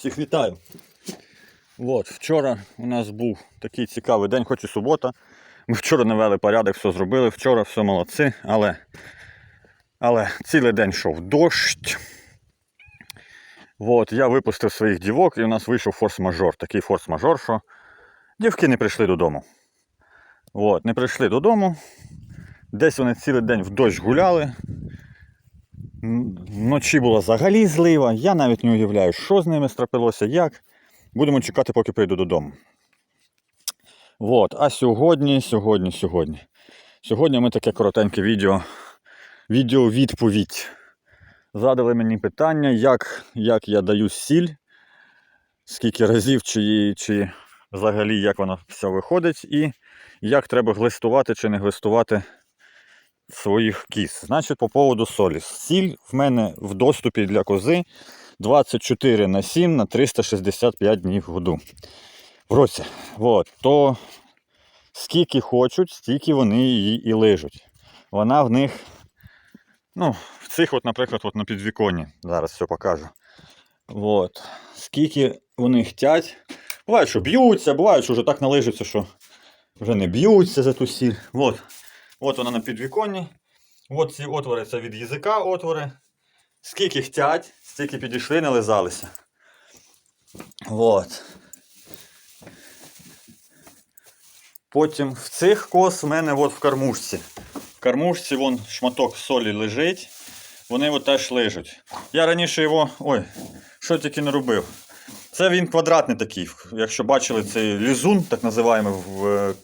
Всіх вітаю. От, вчора у нас був такий цікавий день, хоч і субота. Ми вчора навели порядок, все зробили. Вчора все молодці, але, але цілий день йшов дощ. От, я випустив своїх дівок і у нас вийшов форс-мажор. Такий форс-мажор, що дівки не прийшли додому. От, не прийшли додому. Десь вони цілий день в дощ гуляли. Вночі була взагалі злива. Я навіть не уявляю, що з ними страпилося, як. Будемо чекати, поки прийду додому. От, а сьогодні, сьогодні, сьогодні. Сьогодні ми таке коротеньке відео. Відео відповідь. Задали мені питання, як, як я даю сіль, скільки разів, чи, чи взагалі як воно все виходить, і як треба глистувати чи не глистувати своїх кіз. Значить, по поводу солі. Сіль в мене в доступі для кози 24 на 7 на 365 днів в году. В році. От, то скільки хочуть, стільки вони її і лижуть. Вона в них, ну, в цих, от, наприклад, от на підвіконні. Зараз все покажу. От. Скільки вони хтять. Буває, що б'ються, буває, що вже так налижуться, що вже не б'ються за ту сіль. От. От вона на підвіконні. От ці отвори це від язика отвори. Скільки хтять, стільки підійшли, нализалися. От. Потім в цих кос в мене от в кормушці. В кормушці вон шматок солі лежить. Вони от теж лежать. Я раніше його. Ой, що тільки не робив. Це він квадратний такий. Якщо бачили, цей лізун, так називаємо, в, е,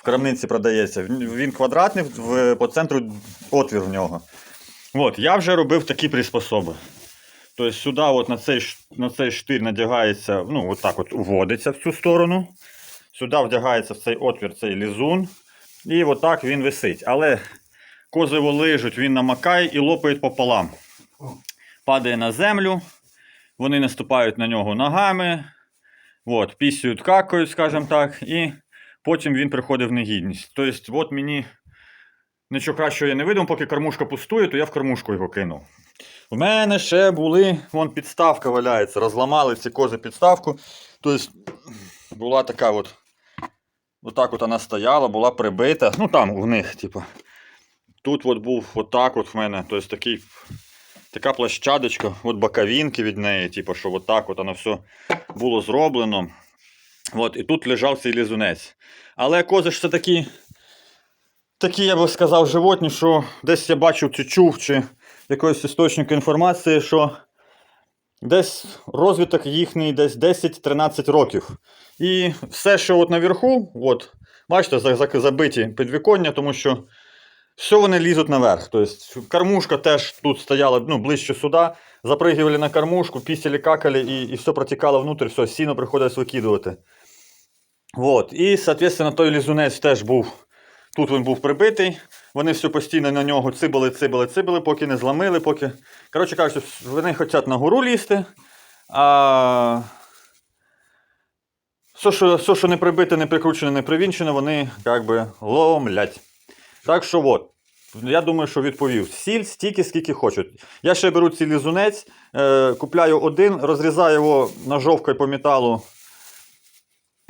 в крамниці продається. Він квадратний, в, по центру отвір в нього. От, я вже робив такі приспособи. Тобто сюди от на цей, на цей штир надягається, ну, от так от вводиться в цю сторону. Сюди вдягається в цей отвір цей лізун. І отак він висить. Але кози лижуть, він намакає і лопає пополам. Падає на землю, вони наступають на нього ногами, от, пісюють, какають, скажімо так, і потім він приходить в негідність. Тобто, от мені нічого кращого я не видав, поки кормушка пустує, то я в кормушку його кинув. У мене ще були, вон підставка валяється, розламали ці кози підставку. Тобто була така от, отак от вона стояла, була прибита. Ну там у них, типу. Тут от був отак от в мене, тобто такий, така площадочка, от боковинки від неї, типу, що отак от воно все було зроблено. От, і тут лежав цей лізунець. Але кози ж це такі, такі, я би сказав, животні, що десь я бачив чи чув, чи якогось істочника інформації, що десь розвиток їхній десь 10-13 років. І все, що от наверху, от, бачите, за- за- забиті підвіконня, тому що все вони лізуть наверх. Тобто кормушка теж тут стояла ну, ближче сюди. Запригивали на кормушку, пісяли, какали і, і все протікало внутрь, все, сіно приходилось викидувати. Вот. І, соответственно, той лізунець теж був. Тут він був прибитий. Вони все постійно на нього цибали, цибали, цибали, поки не зламили, поки. Коротше кажучи, вони хочуть на гору лізти. А все, що, все, що не прибите, не прикручене, не привінчене, вони як би ломлять. Так що от. Я думаю, що відповів. Сіль стільки, скільки хочуть. Я ще беру цей лізунець, е, купляю один, розрізаю його ножовкою по металу.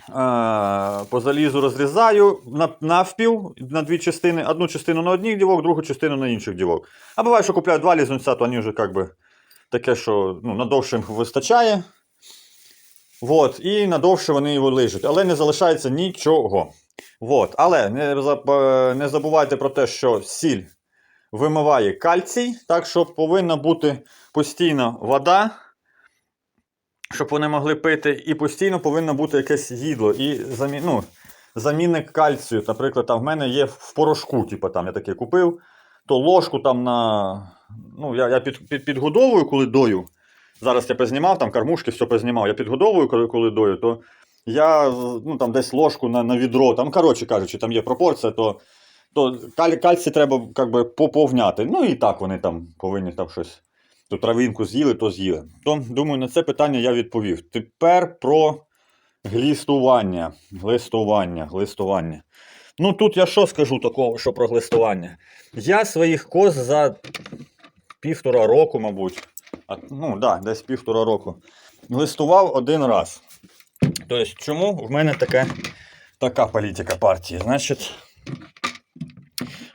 Е, по залізу розрізаю на, навпіл на дві частини. Одну частину на одних дівок, другу частину на інших дівок. А буває, що купляю два лізунця, то вони вже як би таке, що ну, надовше їм вистачає. Вот, і надовше вони його лижуть, але не залишається нічого. Вот. Але не, заб- не забувайте про те, що сіль вимиває кальцій, так що повинна бути постійно вода, щоб вони могли пити, і постійно повинно бути якесь їдло. І замі... ну, замінник кальцію. Наприклад, там в мене є в порошку, типу, там, я таке купив, то ложку там на. Ну, я, я під, під, підгодовую, коли дою. Зараз я познімав, там кормушки, все познімав. Я підгодовую, коли, коли дою, то я ну, там десь ложку на, на відро, там, коротше кажучи, там є пропорція, то, то каль, кальцій треба як би, поповняти. Ну і так вони там повинні там щось. То травинку з'їли, то з'їли. То, думаю, на це питання я відповів. Тепер про глістування. Глистування, глистування. Ну тут я що скажу такого, що про глистування? Я своїх коз за півтора року, мабуть, А, ну, да, десь півтора року. Глистував один раз. Тобто, чому в мене така, така політика партії? Значить,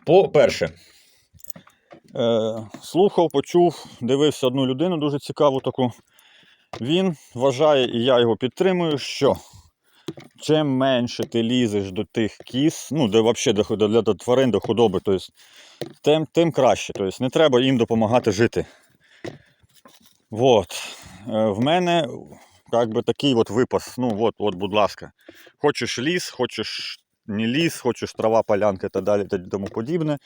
по-перше, слухав, почув, дивився одну людину дуже цікаву таку. Він вважає, і я його підтримую, що чим менше ти лізеш до тих кіз, ну, де взагалі до, до тварин, до худоби, тобто, тим, тим краще. Тобто, не треба їм допомагати жити. Вот. Е, В мене как би такий от випас. Ну, от, от, будь ласка. Хочеш ліс, хочеш не ліс, хочеш трава, полянка і так далі та тому подібне.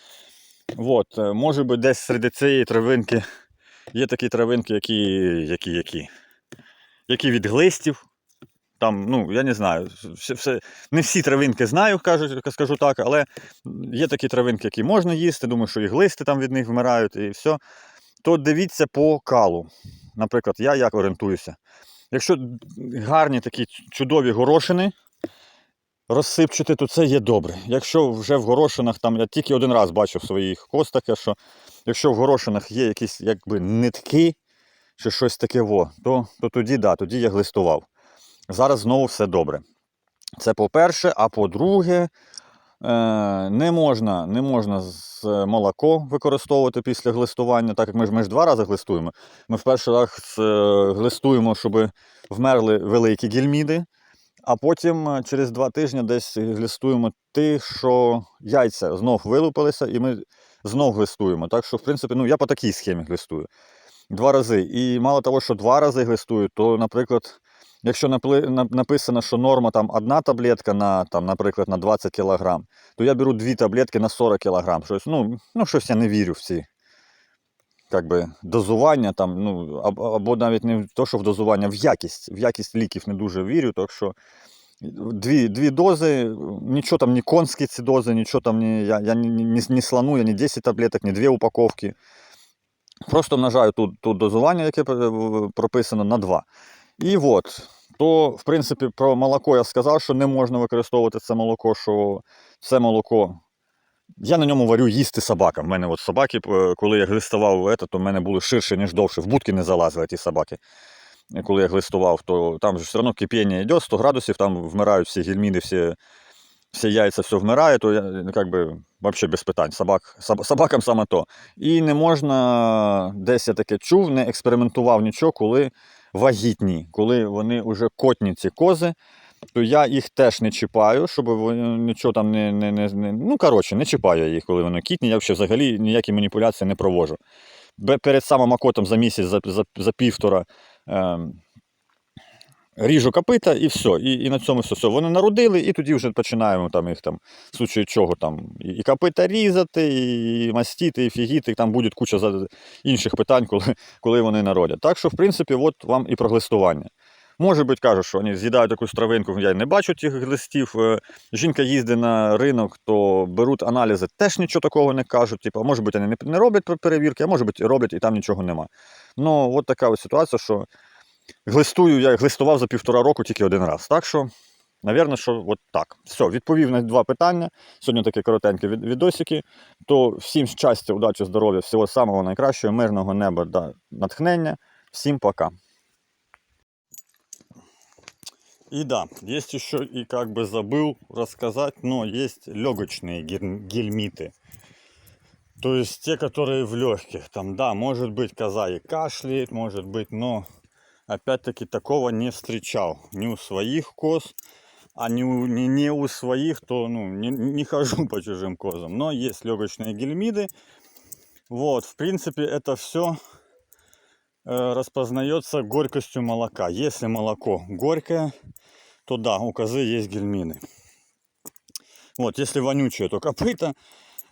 Вот. е, Може би десь серед цієї травинки є такі травинки, які, які, які, які від глистів. Там, ну, я не знаю, все, все, не всі травинки знаю, кажуть, скажу так, але є такі травинки, які можна їсти, думаю, що і глисти там від них вмирають, і все. То дивіться по калу. Наприклад, я як орієнтуюся. Якщо гарні такі чудові горошини розсипчити, то це є добре. Якщо вже в горошинах, там я тільки один раз бачив в своїх коз таке, що якщо в горошинах є якісь якби нитки чи щось таке, во, то, то тоді да, тоді я глистував. Зараз знову все добре. Це по-перше, а по-друге, е, не можна, не можна з молоко використовувати після глистування, так як ми ж, ми ж два рази глистуємо. Ми в перший раз е, глистуємо, щоб вмерли великі гельміди, а потім е, через два тижні десь глистуємо ті, що яйця знов вилупилися, і ми знов глистуємо. Так що, в принципі, ну, я по такій схемі глистую. Два рази. І мало того, що два рази глистую, то, наприклад, якщо написано, що норма там одна таблетка на, там, наприклад, на 20 кг, то я беру дві таблетки на 40 кг. Щось, ну, ну, щось я не вірю в ці как би, дозування, там, ну, або, навіть не те, що в дозування, в якість. В якість ліків не дуже вірю. Так що дві, дві дози, нічого там, ні конські ці дози, нічого там, ні, я, я ні, ні, ні слону, я ні 10 таблеток, ні 2 упаковки. Просто множаю тут, тут дозування, яке прописано, на 2. І от, то, в принципі, про молоко я сказав, що не можна використовувати це молоко, що це молоко. Я на ньому варю їсти собакам. У мене от собаки, е, коли я глистував, то в мене були ширше, ніж довше. В будки не залазили ті собаки. Коли я глистував, то там же все одно кипіння йде, 100 градусів, там вмирають всі гельміни, всі, всі яйця, все вмирає, то я би, взагалі без питань. Собак, соб- собакам саме то. І не можна, десь я таке чув, не експериментував нічого, коли вагітні, коли вони вже котні ці кози, то я їх теж не чіпаю, щоб вони нічого там не. не, не, не ну, коротше, не чіпаю я їх, коли вони кітні. Я взагалі ніякі маніпуляції не проводжу. Перед самим акотом за місяць, за, за, за півтора. Ем, Ріжу копита і все. І, і на цьому все. все. Вони народили, і тоді вже починаємо там їх там, в случаю чого там і, і копита різати, і мастити, і фігіти. Там буде куча інших питань, коли, коли вони народять. Так що, в принципі, от вам і про глистування. Може бути, кажуть, що вони з'їдають якусь травинку, я не бачу тих глистів. Е, Жінка їздить на ринок, то беруть аналізи, теж нічого такого не кажуть. Типу, може бути, вони не, роблять перевірки, а може бути, роблять, і там нічого нема. Ну, от така ось ситуація, що глистую, я глистував за півтора року тільки один раз. Так що, напевно, що от так. Все, відповів на два питання. Сьогодні такі коротенькі відосики. То всім щастя, удачі, здоров'я, всього самого найкращого, мирного неба та натхнення. Всім пока. И да, есть еще и как бы забыл рассказать, но есть легочные гель- гельмиты. То есть те, которые в легких. Там, да, может быть, коза и кашляет, может быть, но опять-таки такого не встречал. Ни у своих коз, а не у, не, не у своих, то ну, не, не хожу по чужим козам. Но есть легочные гельмиды. Вот, в принципе, это все распознается горькостью молока. Если молоко горькое, то да, у козы есть гельмины. Вот, если вонючее, то копыта.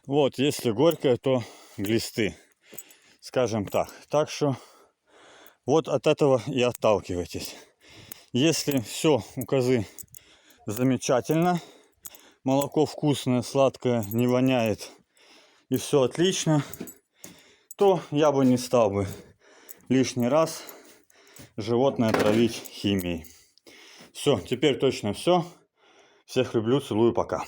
Вот, если горькое, то глисты. Скажем так. Так что вот от этого и отталкивайтесь. Если все у козы замечательно, молоко вкусное, сладкое, не воняет и все отлично, то я бы не стал бы лишний раз животное травить химией. Все, теперь точно все. Всех люблю, целую, пока.